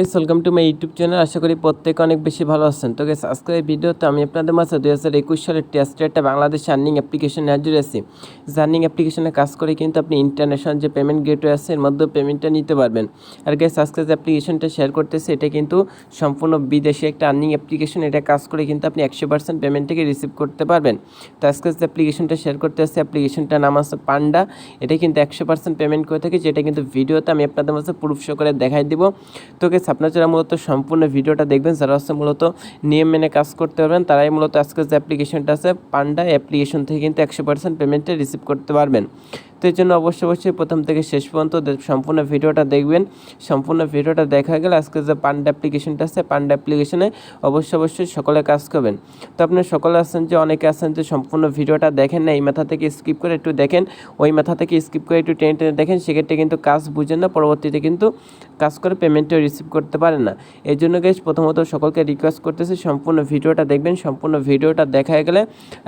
Guys welcome to my YouTube channel আশা করি প্রত্যেকে অনেক বেশি ভালো আছেন। তো গাইস আজকের এই ভিডিওতে আমি আপনাদের মাঝে দুই হাজার একুশ সালের টেস্টের একটা বাংলাদেশ আর্নিং অ্যাপ্লিকেশন হাজির আছি জার্নিং অ্যাপ্লিকেশনে কাজ করে কিন্তু আপনি ইন্টারন্যাশনাল যে পেমেন্ট গেটওয়ে আছে, এর মধ্যে পেমেন্টটা নিতে পারবেন। আর গাইস আজকে যে অ্যাপ্লিকেশনটা শেয়ার করতেছে, এটা কিন্তু সম্পূর্ণ বিদেশি একটা আর্নিং অ্যাপ্লিকেশন এটা কাজ করে কিন্তু আপনি একশো পার্সেন্ট পেমেন্টটাকে রিসিভ করতে পারবেন। তো আজকে যে অ্যাপ্লিকেশনটা শেয়ার করতে আসছে অ্যাপ্লিকেশনটার নাম আছে পান্ডা। এটা কিন্তু একশো পার্সেন্ট পেমেন্ট করে থাকে, যেটা কিন্তু ভিডিওতে আমি আপনাদের মাঝে প্রুফ শো করে দেখাই দিব। তো গেস আপনারা যারা মূলত সম্পূর্ণ ভিডিওটা দেখবেন, যারা হচ্ছে মূলত নিয়ম মেনে কাজ করতে পারবেন, তারাই মূলত আজকে যে অ্যাপ্লিকেশনটা আছে পান্ডা অ্যাপ্লিকেশন থেকে কিন্তু একশো পার্সেন্ট পেমেন্টটা রিসিভ করতে পারবেন। তো এর জন্য অবশ্যই অবশ্যই প্রথম থেকে শেষ পর্যন্ত সম্পূর্ণ ভিডিওটা দেখবেন। সম্পূর্ণ ভিডিওটা দেখা গেলে আজকে যে পান্ডা অ্যাপ্লিকেশনটা আছে, পান্ডা অ্যাপ্লিকেশনে অবশ্যই অবশ্যই সকলে কাজ করবেন। তো আপনি সকলে আছেন যে, অনেকে আছেন যে, সম্পূর্ণ ভিডিওটা দেখেন না, এই মাথা থেকে স্কিপ করে একটু দেখেন। ওই মাথা থেকে স্কিপ করে একটু টেনে টেনে দেখেন, সেক্ষেত্রে কিন্তু কাজ বুঝেন না, পরবর্তীতে কিন্তু কাজ করে পেমেন্টটা রিসিভ করতে পারেন না। এই জন্য গেছ প্রথমত সকলকে রিকোয়েস্ট করতেছি, সম্পূর্ণ ভিডিওটা দেখবেন, সম্পূর্ণ ভিডিওটা দেখা গেলে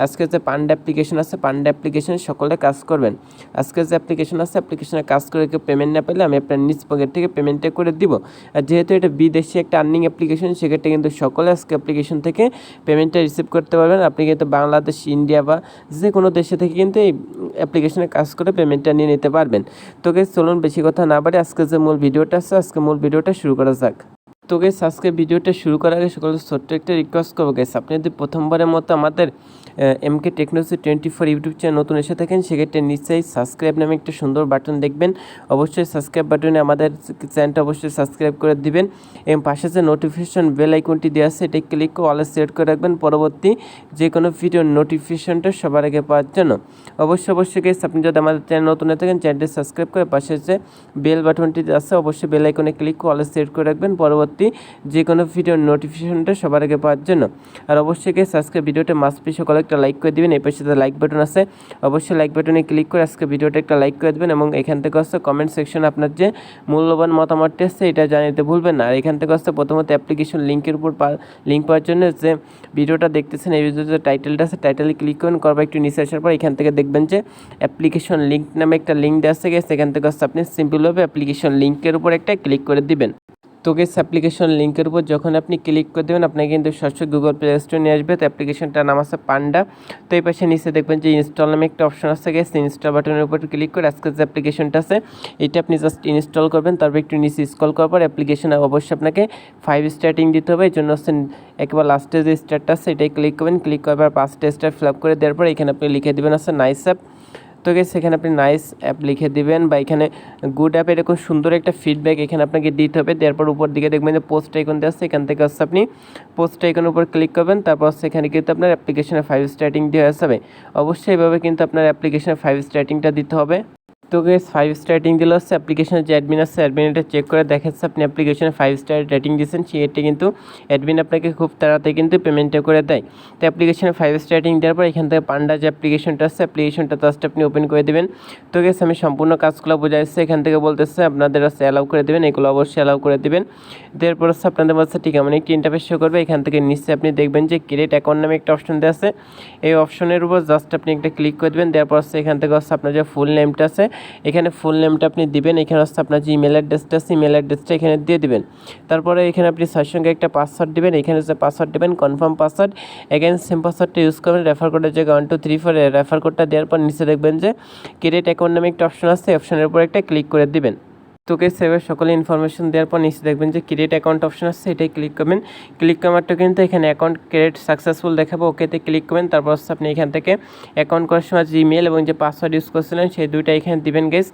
আজকে যে পান্ডা অ্যাপ্লিকেশন আছে, পান্ডা অ্যাপ্লিকেশনে সকলে কাজ করবেন। আজকে যে অ্যাপ্লিকেশন আছে অ্যাপ্লিকেশনে কাজ করে কেউ পেমেন্ট না পেলে আমি আপনার নিজ পকেট থেকে পেমেন্টটা করে দিব। আর যেহেতু এটা বিদেশি একটা আর্নিং অ্যাপ্লিকেশন সেক্ষেত্রে কিন্তু সকলে আজকে অ্যাপ্লিকেশন থেকে পেমেন্টটা রিসিভ করতে পারবেন। আপনি কিন্তু বাংলাদেশ ইন্ডিয়া বা যে কোনো দেশে থেকে কিন্তু এই অ্যাপ্লিকেশনে কাজ করে পেমেন্টটা নিয়ে নিতে পারবেন। তো গেস চলুন বেশি কথা না বাড়ি আজকে যে মূল ভিডিওটা আছে, আজকে মূল ভিডিওটা শুরু করা যাক। তো গেস আজকে ভিডিওটা শুরু করার আগে সকলে ছোট্ট একটা রিকোয়েস্ট করব গেস আপনি যদি প্রথমবারের মতো আমাদের M K technology twenty four YouTube channel নতুন এসে থাকেন, সেক্ষেত্রে নিশ্চয়ই সাবস্ক্রাইব নামে একটা সুন্দর বাটন দেখবেন। অবশ্যই সাবস্ক্রাইব বাটনে আমাদের চ্যানেলটা অবশ্যই সাবস্ক্রাইব করে দিবেন। এবং পাশে যে নোটিফিকেশন বেল আইকনটি দেওয়া আছে এটা ক্লিক করে অলে সেট করে রাখবেন। পরবর্তী যে কোনো ভিডিওর নোটিফিকেশনটা সবার আগে পাওয়ার জন্য। অবশ্যই অবশ্যই গেস আপনি যদি আমাদের চ্যানেল নতুন হয়ে থাকেন চ্যানেলটি সাবস্ক্রাইব করে পাশে যে বেল বাটনটি আছে, অবশ্যই বেল আইকনে ক্লিক করে অলে সেট করে রাখবেন। পরবর্তী যে কোনো ভিডিওর নোটিফিকেশনটা সবার আগে পাওয়ার জন্য। আর অবশ্যই গেস আজকে ভিডিওটা মাস পি সকলে একটা লাইক করে দিবেন, এই পাশে লাইক বাটন আছে, অবশ্যই লাইক বাটনে ক্লিক করে আজকে ভিডিওটা একটা লাইক করে দেবেন এবং এখান থেকে হচ্ছে কমেন্ট সেকশন আপনার যে মূল্যবান মতামতটি আছে, এটা জানাতে ভুলবেন না। আর এখান থেকে হচ্ছে প্রথমত অ্যাপ্লিকেশন লিঙ্কের উপর লিঙ্ক পাওয়ার জন্য যে ভিডিওটা দেখতেছেন, এই ভিডিওতে টাইটেলটা আছে টাইটেলে ক্লিক করুন, করবার একটু নিচে আসার পর এখান থেকে দেখবেন যে অ্যাপ্লিকেশন লিঙ্ক নামে একটা লিঙ্ক দেওয়া আছে গেছে এখান থেকে হচ্ছে আপনি সিম্পলভাবে অ্যাপ্লিকেশন লিঙ্কের উপর একটা ক্লিক করে দিবেন। গেস অ্যাপ্লিকেশন লিঙ্কের উপর যখন আপনি ক্লিক করে দেবেন, আপনাকে কিন্তু সরাসরি গুগল প্লে স্টোর নিয়ে আসবে। তো অ্যাপ্লিকেশনটার নাম আছে পান্ডা তো এই পাশে নিচে দেখবেন যে ইনস্টল নামে একটা অপশন আছে। গেস ইনস্টল বাটনের উপর ক্লিক করে আজকে যে অ্যাপ্লিকেশনটা আছে, এটা আপনি জাস্ট ইনস্টল করবেন। তারপর একটু নিচে স্কল করার পর অ্যাপ্লিকেশনে অবশ্যই আপনাকে ফাইভ স্টার্টিং দিতে হবে। এই জন্য হচ্ছে একেবারে লাস্টে যে স্টারটা আছে, এটাই ক্লিক করবেন। ক্লিক করার পর পাঁচটা স্টার ফিল আপ করে দেওয়ার পর এখানে আপনি লিখে দেবেন আছে নাইস অ্যাপ তো গেস এখানে আপনি নাইস অ্যাপ লিখে দিবেন বা এখানে গুড অ্যাপ এরকম সুন্দর একটা ফিডব্যাক এখানে আপনাকে দিতে হবে। তারপর উপর দিকে দেখবেন যে পোস্ট আইকন দেওয়া আছে, এখান থেকে হচ্ছে আপনি পোস্ট আইকনের উপর ক্লিক করবেন। তারপর এখানে কিন্তু আপনার অ্যাপ্লিকেশনে ফাইভ স্টার্টিং দিয়ে আসবে অবশ্যই এভাবে কিন্তু আপনার অ্যাপ্লিকেশনে ফাইভ স্টার্টিংটা দিতে হবে। তো গেস ফাইভ স্টার রেটিং দিলে হচ্ছে অ্যাপ্লিকেশনের যে অ্যাডমিন আছে অ্যাডমিন এটা চেক করে দেখাচ্ছে, আপনি অ্যাপ্লিকেশনে ফাইভ স্টার রেটিং দিয়েছেন সেটা কিন্তু অ্যাডমিন আপনাকে খুব তাড়াতাড়ি কিন্তু পেমেন্টটা করে দেয়। তো অ্যাপ্লিকেশনে ফাইভ স্টার রেটিং দেওয়ার পর এখান থেকে পান্ডা যে অ্যাপ্লিকেশনটা আছে অ্যাপ্লিকেশনটা জাস্ট আপনি ওপেন করে দেবেন। তো গেস আমি সম্পূর্ণ কাজগুলো বোঝাইছি এখান থেকে বলতেছে আপনাদের হচ্ছে অ্যালাউ করে দেবেন, এগুলো অবশ্যই অ্যালাউ করে দেবেন। এরপর হচ্ছে আপনাদের হচ্ছে ঠিক এমন একটি ইন্টারফেস শো করবে, এখান থেকে নিচে আপনি দেখবেন যে ক্রিয়েট অ্যাকাউন্ট নামে একটা অপশন দেওয়া আছে। এই অপশনের উপর জাস্ট আপনি একটা ক্লিক করে দেবেন, দেওয়ার পর হচ্ছে এখান থেকে হচ্ছে আপনার যে ফুল নেমটা আছে এখানে ফুল নেমটা আপনি দিবেন। এখানে হচ্ছে আপনার যে ইমেল অ্যাড্রেসটা আছে ইমেল অ্যাড্রেসটা এখানে দিয়ে দিবেন। তারপরে এখানে আপনি সার সঙ্গে একটা পাসওয়ার্ড দিবেন। এখানে হচ্ছে পাসওয়ার্ড দেবেন কনফার্ম পাসওয়ার্ড এখানে সেম পাসওয়ার্ডটা ইউজ করবেন। রেফার কোডের জায়গায় one two three four refer কোডটা দেওয়ার পর নিচে দেখবেন যে ক্রিয়েট অ্যাকাউন্ট নামে একটা অপশন আছে। অপশনের উপর একটা ক্লিক করে দিবেন। তোকে সেভে সকলে ইনফরমেশন দেওয়ার পর নিচে দেখবেন যে ক্রিয়েট অ্যাকাউন্ট অপশন আছে এটাই ক্লিক করবেন। ক্লিক করারটা কিন্তু এখানে অ্যাকাউন্ট ক্রিয়েট সাকসেসফুল দেখাবো ওকেতে ক্লিক করবেন। তারপর হচ্ছে আপনি এখান থেকে অ্যাকাউন্ট করার সময় যে ইমেল এবং যে পাসওয়ার্ড ইউজ করছিলেন, সেই দুইটা এখানে দিবেন গেস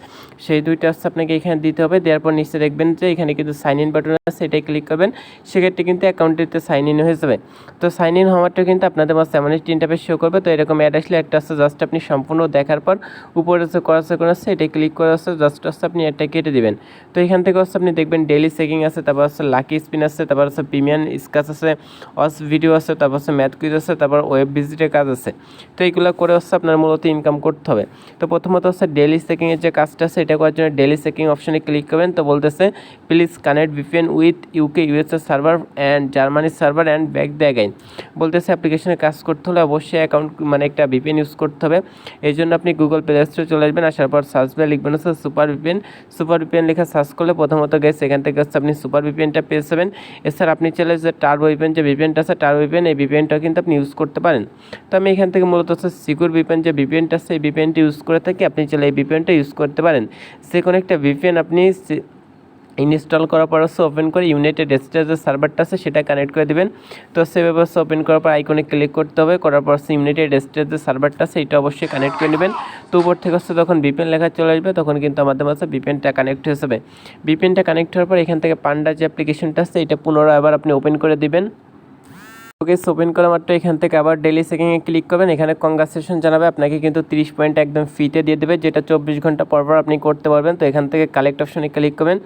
সেই দুইটা হচ্ছে আপনাকে এখানে দিতে হবে। দেওয়ার পর নিচে দেখবেন যে এখানে কিন্তু সাইন ইন বাটন আছে এটাই ক্লিক করবেন। সেক্ষেত্রে কিন্তু অ্যাকাউন্টটিতে সাইন ইন হয়ে যাবে। তো সাইন ইন হওয়ারটা কিন্তু আপনাদের মাঝে এমন একটি ইন্টারফেস শো করবে। তো এরকম অ্যাড আসলে একটা আছে জাস্ট আপনি সম্পূর্ণ দেখার পর উপরে যে করা আছে এটাই ক্লিক করে আছে। জাস্ট হচ্ছে আপনি এটা কেটে দিবেন। তো এখান থেকে হচ্ছে আপনি দেখবেন ডেলি চেকিং আছে, তারপর হচ্ছে লাকি স্পিন আছে, তারপর হচ্ছে প্রিমিয়াম স্কাচ আছে, অস ভিডিও আছে, তারপর হচ্ছে ম্যাথ কুইজ আছে, তারপর ওয়েব ভিজিটের কাজ আছে। তো এইগুলো করে হচ্ছে আপনার মূলত ইনকাম করতে হবে। তো প্রথমত হচ্ছে ডেলি চেকিংয়ের যে কাজটা আছে, এটা করার জন্য ডেলি সেকিং অপশনে ক্লিক করবেন। তো বলতেছে please connect VPN with UK USA server and জার্মানির server and back the again বলতেছে অ্যাপ্লিকেশনে কাজ করতে হলে অবশ্যই অ্যাকাউন্ট মানে একটা ভিপিএন ইউজ করতে হবে। এই জন্য আপনি গুগল প্লে স্টোরে চলে আসবেন, আসার পর সার্চ বারে লিখবেন হচ্ছে সুপার ভিপিএন সুপার ভিপিএন লেখা সার্চ করলে প্রথমত গেছে এখান থেকে হচ্ছে আপনি সুপার ভিপিএনটা পেয়ে যাবেন। এছাড়া আপনি চাইলে যে টার ভিপিএন যে ভিপিএনটা আছে টার ভিপিএন এই ভিপিএনটা কিন্তু আপনি ইউজ করতে পারেন। তো আমি এখান থেকে মূলত হচ্ছে সিকিউর ভিপিএন যে ভিপিএনটা আছে, এই ভিপিএনটা ইউজ করে থাকি, আপনি চাইলে এই ভিপিএনটা ইউজ করতে পারেন। যে কোনো একটা ভিপিএন আপনি সি- ইনস্টল করার পর হচ্ছে ওপেন করে ইউনাইটেড স্টেটের যে সার্ভারটা আছে সেটা কানেক্ট করে দেবেন। তো সেভাবে হচ্ছে ওপেন করার পর আইকনে ক্লিক করতে হবে। করার পর হচ্ছে ইউনাইটেড স্টেটের যে সার্ভারটা আছে এটা অবশ্যই কানেক্ট করে নেবেন। তো উপর থেকে হচ্ছে যখন বিপিএন লেখা চলে আসবে, তখন কিন্তু আমাদের মাঝে বিপিএনটা কানেক্ট হয়ে যাবে। বিপিএনটা কানেক্ট হওয়ার পর এখান থেকে পান্ডা যে অ্যাপ্লিকেশনটা আছে, এটা পুনরায় আবার আপনি ওপেন করে দিবেন। ওকে ওপেন করা মাত্র এখান থেকে আবার ডেলি সেকেন্ডে ক্লিক করবেন। এখানে কংগ্রাচুলেশন জানাবে, আপনাকে কিন্তু তিরিশ পয়েন্ট একদম ফ্রিতে দিয়ে দেবে, যেটা চব্বিশ ঘণ্টা পর পর আপনি করতে পারবেন। তো এখান থেকে কালেক্ট অপশনে ক্লিক করবেন।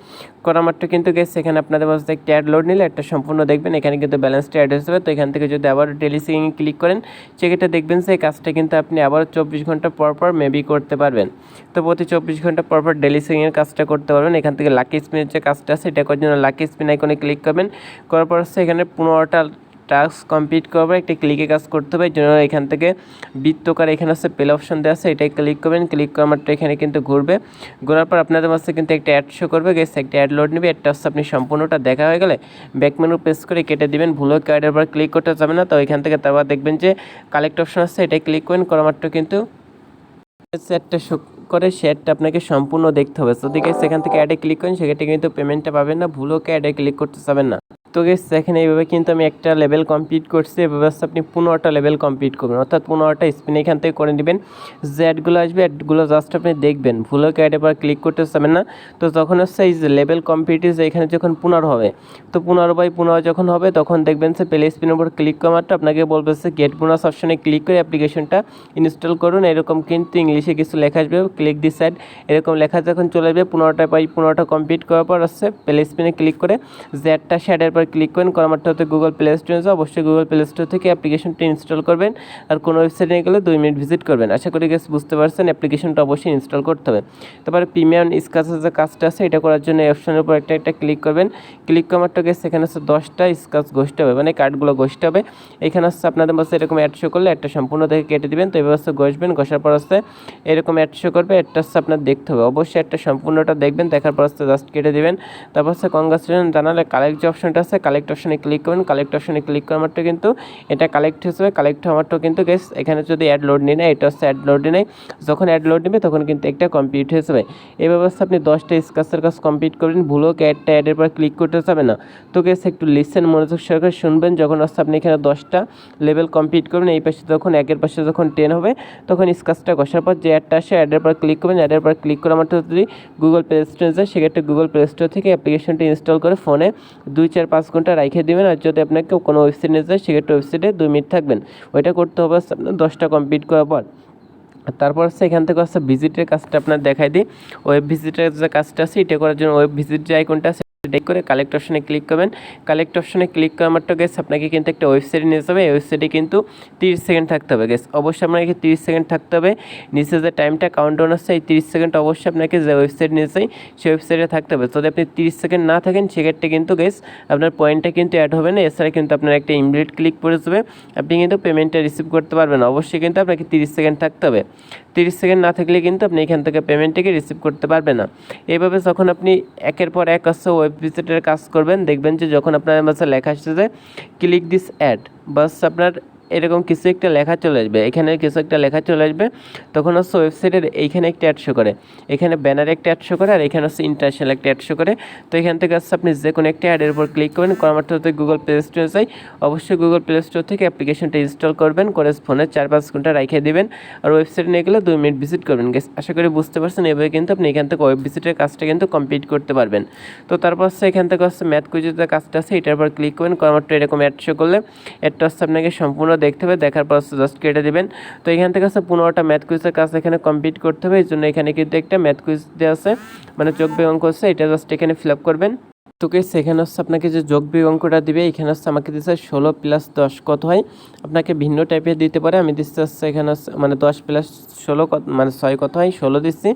করা মাত্র কিন্তু গেছে এখানে আপনাদের মাঝে একটা অ্যাড লোড নিলে একটা সম্পূর্ণ দেখবেন। এখানে কিন্তু ব্যালেন্সটা অ্যাড হয়ে যাবে তো এখান থেকে যদি আবার ডেলি সেকেন্ডে ক্লিক করেন, সেক্ষেত্রে দেখবেন এই কাজটা কিন্তু আপনি আবার চব্বিশ ঘণ্টা পর পর মেবি করতে পারবেন। তো প্রতি চব্বিশ ঘণ্টা পর পর ডেলি সেকেন্ডের কাজটা করতে পারবেন। এখান থেকে লাকি স্পিনের যে কাজটা এটা করার জন্য লাকি স্পিন আইকনে ক্লিক করবেন। করার পর হচ্ছে এখানে পনেরোটা টাস্ক কমপ্লিট করবে একটা ক্লিকে কাজ করতে হবে। জন্য এখান থেকে বৃত্তকার এখানে হচ্ছে প্লে অপশন দেওয়া আছে, এটাই ক্লিক করবেন। ক্লিক করার মাত্র এখানে কিন্তু ঘুরবে। ঘোরার পর আপনাদের মাঝে কিন্তু একটা অ্যাড শো করবে। গেছে একটা অ্যাড লোড নেবে। অ্যাডটা হচ্ছে আপনি সম্পূর্ণটা দেখা হয়ে গেলে ব্যাক মেনু প্রেস করে কেটে দিবেন। ভুলো কার্ডের পর ক্লিক করতে যাবে না। তো এখান থেকে তারপর দেখবেন যে কালেক্ট অপশন আছে, এটাই ক্লিক করেন করা মাত্র কিন্তু শো করে শেয়ারটা আপনাকে সম্পূর্ণ দেখতে হবে। তো দিকে সেখান থেকে অ্যাডে ক্লিক করেন, সেক্ষেত্রে কিন্তু পেমেন্টটা পাবেন না ভুলোকে অ্যাডে ক্লিক করতে যাবেন না। তো গেস এখানে এইভাবে কিন্তু আমি একটা লেভেল কমপ্লিট করছি। এভাবে আপনি পনেরোটা লেভেল কমপ্লিট করবেন। অর্থাৎ পনেরোটা স্পিন এখান থেকে করে নেবেন। যে অ্যাডগুলো আসবে অ্যাডগুলো জাস্ট আপনি দেখবেন। ভুলোকে অ্যাডে পর ক্লিক করতে যাবেন না। তো তখন হচ্ছে এই যে লেভেল কমপ্লিট যে এখানে যখন পুনর হবে, তো পনেরো বাই পনেরো যখন হবে, তখন দেখবেন সে প্লে স্পিনের উপর ক্লিক করা মাত্র আপনাকে বলবে যে গেট বোনাস অপশনে ক্লিক করে অ্যাপ্লিকেশনটা ইনস্টল করুন। এরকম কিন্তু ইংলিশে কিছু লেখা আসবে। ক্লিক দি সাইড এরকম লেখা যখন চলে আসবে পনেরোটা বাই পনেরোটা কমপ্লিট করার পর হচ্ছে প্লে স্পিনে ক্লিক করে জ্যাডটা শ্যাডের পর ক্লিক করেন করার মাত্র হতে গুগল প্লে স্টোরে অবশ্যই গুগল প্লে স্টোর থেকে অ্যাপ্লিকেশনটা ইনস্টল করবেন আর কোনো ওয়েবসাইটে গেলে দুই মিনিট ভিজিট করবেন। আশা করি গেছে বুঝতে পারছেন অ্যাপ্লিকেশনটা অবশ্যই ইনস্টল করতে হবে। তারপরে প্রিমিয়াম স্কাচের যে কাজটা আছে, এটা করার জন্য এই অপশনের উপর একটা একটা ক্লিক করবেন। ক্লিক করার গেছে এখানে হচ্ছে দশটা স্কাচ ঘষতে হবে মানে কার্ডগুলো ঘষতে হবে। এখানে হচ্ছে আপনাদের বসে এরকম অ্যাড শো করলে একটা সম্পূর্ণ দেখে কেটে দিবেন, তো এবার হচ্ছে ঘষবেন, ঘষার পর হচ্ছে এরকম অ্যাড শো করবে একটা হচ্ছে আপনার দেখতে হবে। অবশ্যই একটা সম্পূর্ণটা দেখবেন, দেখার পর হচ্ছে জাস্ট কেটে দেবেন। তারপর হচ্ছে কংগ্রাচুলেশন জানালে কালেক্ট যে অপশনটা আছে কালেক্ট অপশনে ক্লিক করবেন কালেক্ট অপশনে ক্লিক করার মাত্র কিন্তু এটা কালেক্ট হিসেবে কালেক্ট হওয়ার মাত্র কিন্তু গেস এখানে যদি অ্যাড লোড নিয়ে নেয়, এটা হচ্ছে অ্যাড লোড নেয় যখন অ্যাড লোড নেবে, তখন কিন্তু একটা কমপ্লিট হয়ে যাবে। এই ব্যবস্থা আপনি দশটা স্কাচের কাজ কমপ্লিট করবেন ভুলো অ্যাডটা অ্যাডের পর ক্লিক করতে যাবে না? তো গেস একটু লিসেন মনোযোগ সহকারে শুনবেন। যখন হচ্ছে আপনি এখানে দশটা লেভেল কমপ্লিট করবেন, এই পাশে যখন, একের পাশে যখন টেন হবে, তখন স্কাচটা কষার পর যে অ্যাডটা আসে অ্যাডের পর ক্লিক করবেন অ্যাডের পর ক্লিক করার মাত্র যদি গুগল প্লে স্টোরে যায়, সেক্ষেত্রে গুগল প্লে স্টোর থেকে অ্যাপ্লিকেশনটি ইনস্টল করে ফোনে দুই চার পাঁচ ঘণ্টা রেখে দেবেন। আর যদি আপনাকে কোনো ওয়েবসাইট নিয়ে যায়, সেক্ষেত্রে ওয়েবসাইটে দুই মিনিট থাকবেন। ওইটা করতে হবে আপনার দশটা কমপ্লিট করার পর। তারপর হচ্ছে এখান থেকে হচ্ছে ভিজিটের কাজটা আপনার দেখাই দিই। ওয়েব ভিজিটের যে কাজটা আছে, এটা করার জন্য ওয়েব ভিজিট যে আইকনটা আছে সেটাই করে কালেক্ট অপশনে ক্লিক করবেন। কালেক্ট অপশনে ক্লিক করার মাত্র গেছে আপনাকে কিন্তু একটা ওয়েবসাইটে নিয়ে যাবে এই ওয়েবসাইটে কিন্তু তিরিশ সেকেন্ড থাকতে হবে গেস অবশ্যই আপনাকে তিরিশ সেকেন্ড থাকতে হবে। নিচে যে টাইমটা কাউন্ট ডাউন আসছে এই তিরিশ সেকেন্ড অবশ্যই আপনাকে যে ওয়েবসাইট নিয়ে যাই সেই ওয়েবসাইটে থাকতে হবে। যদি আপনি তিরিশ সেকেন্ড না থাকেন, সেক্ষেত্রে কিন্তু গেস আপনার পয়েন্টটা কিন্তু অ্যাড হবে না। এছাড়া কিন্তু আপনার একটা ইমপ্লিট ক্লিক করে যাবে। আপনি কিন্তু পেমেন্টটা রিসিভ করতে পারবেন। অবশ্যই কিন্তু আপনাকে তিরিশ সেকেন্ড থাকতে হবে। তিরিশ সেকেন্ড না থাকলে কিন্তু আপনি এখান থেকে পেমেন্টটাকে রিসিভ করতে পারবেন না। এইভাবে যখন আপনি একের পর এক আসছে ওয়েব ভিজিটের কাজ করবেন, দেখবেন যে যখন আপনার কাছে লেখা আসছে ক্লিক দিস অ্যাড বাস আপনার এরকম কিছু একটা লেখা চলে আসবে। এখানে কিছু একটা লেখা চলে আসবে। তখন হচ্ছে ওয়েবসাইটের এইখানে একটা অ্যাড শো করে। এখানে ব্যানারে একটা অ্যাড শো করে আর এখানে হচ্ছে ইন্টারন্যাশনাল একটা অ্যাড শো করে। তো এখান থেকে হচ্ছে আপনি যে কোনো একটা অ্যাডের উপর ক্লিক করবেন। করার মাত্র গুগল প্লে স্টোরে যাই। অবশ্যই গুগল প্লে স্টোর থেকে অ্যাপ্লিকেশনটা ইনস্টল করবেন। করে ফোনে চার পাঁচ ঘণ্টা রেখে দেবেন। আর ওয়েবসাইটে নিয়ে গেলে দুই মিনিট ভিজিট করবেন। আশা করি বুঝতে পারছেন। এভাবে কিন্তু আপনি এখান থেকে ওয়েব ভিজিটের কাজটা কিন্তু কমপ্লিট করতে পারবেন। তো তারপর হচ্ছে এখান থেকে হচ্ছে ম্যাথ কুইজের কাজটা আছে, এটার উপর ক্লিক করবেন। করার এরকম অ্যাড শো করলে অ্যাডটা হচ্ছে আপনাকে সম্পূর্ণ দেখতে হবে, দেখার পর জাস্ট কেটে দেবেন। তো এখান থেকে হচ্ছে পনেরোটা ম্যাথ কুইজের কাজ এখানে কমপ্লিট করতে হবে, এই জন্য এখানে কিন্তু একটা ম্যাথ কুইজ দেওয়া আছে। মানে চোখ বিয়োগ অঙ্ক আছে এটা জাস্ট এখানে ফিল আপ করবেন। তোকে সেখানে হচ্ছে আপনাকে যে যোগ বিয়োগ অঙ্কটা দিবে, এখানে হচ্ছে আমাকে দিচ্ছে ষোলো প্লাস দশ, কত হয়? আপনাকে ভিন্ন টাইপের দিতে পারে, আমি দিচ্ছি হচ্ছে এখানে মানে দশ প্লাস ষোলো কত মানে ছয় কত হয়? ষোলো দিচ্ছি।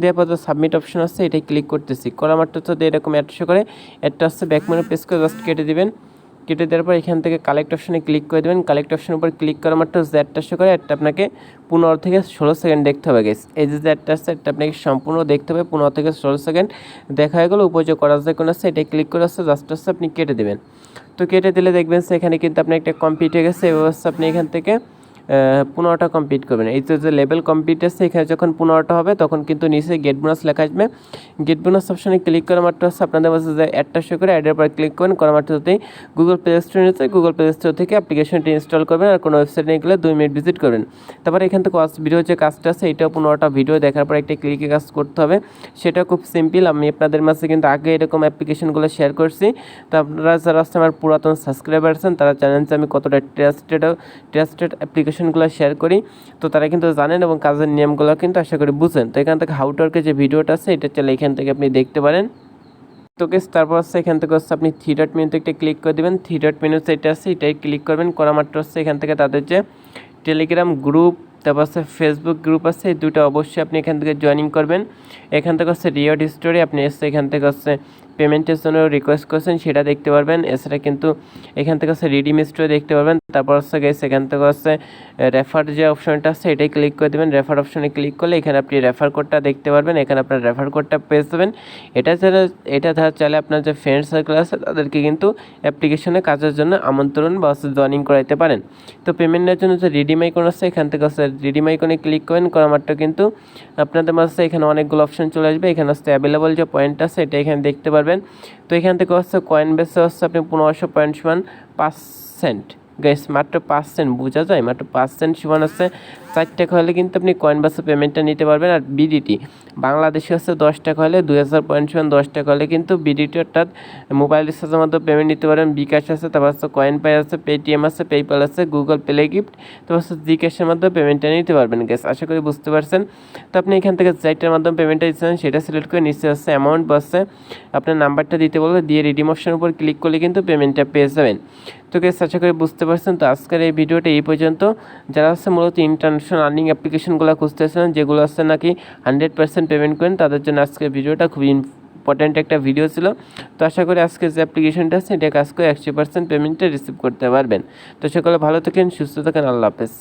দেওয়ার পর সাবমিট অপশন আছে, এটাই ক্লিক করতেছি। করা মাত্র তো এরকম অ্যাড শো করে একটা হচ্ছে ব্যাক মানে করে জাস্ট কেটে দিবেন। কেটে দেওয়ার পর এখান থেকে কালেক্ট অপশানে ক্লিক করে দেবেন। কালেক্ট অপশানের উপর ক্লিক করা মাত্র জ্যাডটা শো করে একটা আপনাকে পনেরো থেকে ষোলো সেকেন্ড দেখতে হবে গেস এই যে জ্যাডটা আছে একটা আপনাকে সম্পূর্ণ দেখতে হবে, পনেরো থেকে ষোলো সেকেন্ড দেখা হয়ে গেলো, উপযোগ করা যায় কোনো আছে, এটা ক্লিক করে আসছে জাস্ট আসছে আপনি কেটে দেবেন। তো কেটে দিলে দেখবেন সেখানে কিন্তু আপনি একটা কমপ্লিট হয়ে গেছে এবার ব্যবস্থা আপনি এখান থেকে পনেরোটা কমপ্লিট করবেন। এই যে লেভেল কমপ্লিট আছে, এখানে যখন পনেরোটা হবে, তখন কিন্তু নিচে গেট বোনাস লেখা আসবে। গেট বোনাস অপশনে ক্লিক করা মাত্র হচ্ছে আপনাদের কাছে যে অ্যাডটা শো করে অ্যাডের পর ক্লিক করেন করা মাত্র হতেই গুগল প্লে স্টোর নিতে গুগল প্লে স্টোর থেকে অ্যাপ্লিকেশনটি ইনস্টল করবেন আর কোনো ওয়েবসাইটে নিয়ে গেলে দুই মিনিট ভিজিট করবেন। তারপরে এখান থেকে ভিডিও যে কাজটা আছে, এটাও পনেরোটা ভিডিও দেখার পর একটা ক্লিকে কাজ করতে হবে। সেটা খুব সিম্পল আমি আপনাদের মাঝে কিন্তু আগে এরকম অ্যাপ্লিকেশনগুলো শেয়ার করছি। তো আপনারা যারা আমার পুরাতন সাবস্ক্রাইবার আছেন, তারা জানেন যে আমি কতটা ট্রাস্টেড ট্রাস্টেড অ্যাপ্লিকেশনগুলো শেয়ার করি। তো তারা কিন্তু জানেন এবং কাজের নিয়মগুলো কিন্তু আশা করি বুঝেন। তো এখান থেকে হাউটওয়ার্কের যে ভিডিওটা আছে, এটা চলে এখান থেকে আপনি দেখতে পারেন। তো কেস তারপর হচ্ছে এখান থেকে হচ্ছে আপনি থ্রি ডট মেনুতে একটা ক্লিক করে দেবেন। থ্রি ডট মেনু যেটা আছে, এটাই ক্লিক করবেন। করা মাত্র হচ্ছে এখান থেকে তাদের যে টেলিগ্রাম গ্রুপ তারপর হচ্ছে ফেসবুক গ্রুপ আছে, এই দুটো অবশ্যই আপনি এখান থেকে জয়েনিং করবেন। এখান থেকে হচ্ছে রিওয়ার্ড স্টোরি আপনি এসে এখান থেকে হচ্ছে পেমেন্টের জন্য রিকোয়েস্ট করছেন, সেটা দেখতে পারবেন। এছাড়া কিন্তু এখান থেকে হচ্ছে রিডিম স্টোরি দেখতে পারবেন। তারপর হচ্ছে গেছে এখান থেকে হচ্ছে রেফার যে অপশনটা আছে এটাই ক্লিক করে দেবেন। রেফার অপশনে ক্লিক করলে এখানে আপনি রেফার কোডটা দেখতে পারবেন। এখানে আপনার রেফার কোডটা পেয়ে যাবেন। এটা ছাড়া, এটা ধারা চাইলে আপনার যে ফ্রেন্ড সার্কেল আছে, তাদেরকে কিন্তু অ্যাপ্লিকেশনে কাজের জন্য আমন্ত্রণ বা হচ্ছে জয়েনিং করাইতে পারেন। তো পেমেন্টের জন্য যে রিডিম আইকন আছে, এখান থেকে হচ্ছে রিডিম আইকনে ক্লিক করেন করা মাত্র কিন্তু আপনাদের মাঝে এখানে অনেকগুলো অপশন চলে আসবে। এখানে হচ্ছে অ্যাভেলেবল যে পয়েন্ট আছে, এটা এখানে দেখতে পারবেন। তো এখান থেকে হচ্ছে কয়েন বেসে হচ্ছে আপনি পনেরোশো পয়েন্ট সমান পাঁচ সেন্ট গাইস মাত্র পাঁচ সেন্ট বোঝা যায়? মাত্র পাঁচ সেন্ট সমান হচ্ছে চার টাকা হলে কিন্তু আপনি কয়েন বাসে পেমেন্টটা নিতে পারবেন আর বিডিটি বাংলাদেশে হচ্ছে দশ টাকা হলে, দুই হাজার পয়েন্ট সমান দশ টাকা হলে কিন্তু বিডিটি অর্থাৎ মোবাইল রিচার্জের মাধ্যমে পেমেন্ট নিতে পারেন বিকাশ আছে, তারপর হচ্ছে কয়েন পাই আছে পেটিএম আছে পেপ্যাল আছে গুগল প্লে গিফট তারপর হচ্ছে জিক্যাশের মাধ্যমে পেমেন্টটা নিতে পারবেন গ্যাস আশা করি বুঝতে পারছেন। তো আপনি এখান থেকে যেটার মাধ্যমে পেমেন্টটা দিচ্ছেন সেটা সিলেক্ট করে নিচে আসছে অ্যামাউন্ট বসে আপনার নাম্বারটা দিতে বলবে দিয়ে রিডিম অপশনের উপর ক্লিক করলে কিন্তু পেমেন্টটা পেয়ে যাবেন। তো গ্যাস আশা করি বুঝতে পারছেন, তো আজকের এই ভিডিওটা এই পর্যন্ত। যারা হচ্ছে মূলত ইন্টারন্যাশনাল আর্নিং অ্যাপ্লিকেশনগুলো খুঁজতেছেন, যেগুলো হচ্ছে নাকি হান্ড্রেড পার্সেন্ট পেমেন্ট করেন, তাদের জন্য আজকের ভিডিওটা খুবই ইম্পর্ট্যান্ট একটা ভিডিও ছিল। তো আশা করি আজকে যে অ্যাপ্লিকেশনটা আছে, এটা কাজ করে একশো পার্সেন্ট পেমেন্টটা রিসিভ করতে পারবেন। তো সকলে ভালো থাকেন, সুস্থ থাকেন, আল্লাহ হাফেজ।